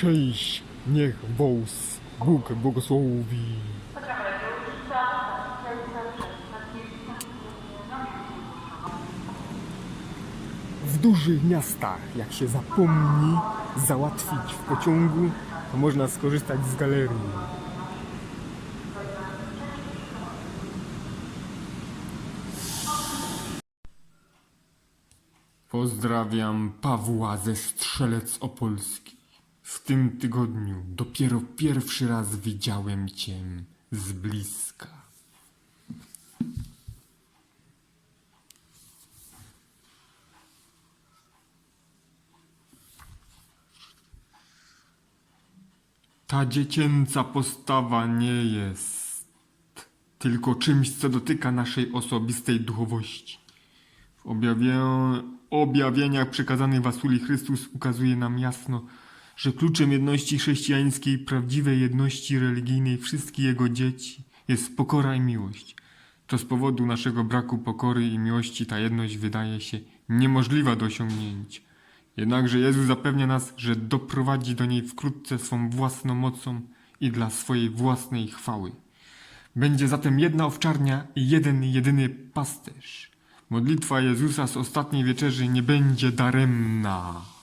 Cześć, niech wąs Bóg błogosławi. W dużych miastach, jak się zapomni załatwić w pociągu, to można skorzystać z galerii. Pozdrawiam Pawła ze Strzelec Opolski. W tym tygodniu dopiero pierwszy raz widziałem cię z bliska. Ta dziecięca postawa nie jest tylko czymś, co dotyka naszej osobistej duchowości. W objawieniach przekazanych Wasuli Chrystus ukazuje nam jasno, że kluczem jedności chrześcijańskiej, prawdziwej jedności religijnej wszystkich Jego dzieci jest pokora i miłość. To z powodu naszego braku pokory i miłości ta jedność wydaje się niemożliwa do osiągnięcia. Jednakże Jezus zapewnia nas, że doprowadzi do niej wkrótce swą własną mocą i dla swojej własnej chwały. Będzie zatem jedna owczarnia i jeden jedyny pasterz. Modlitwa Jezusa z ostatniej wieczerzy nie będzie daremna.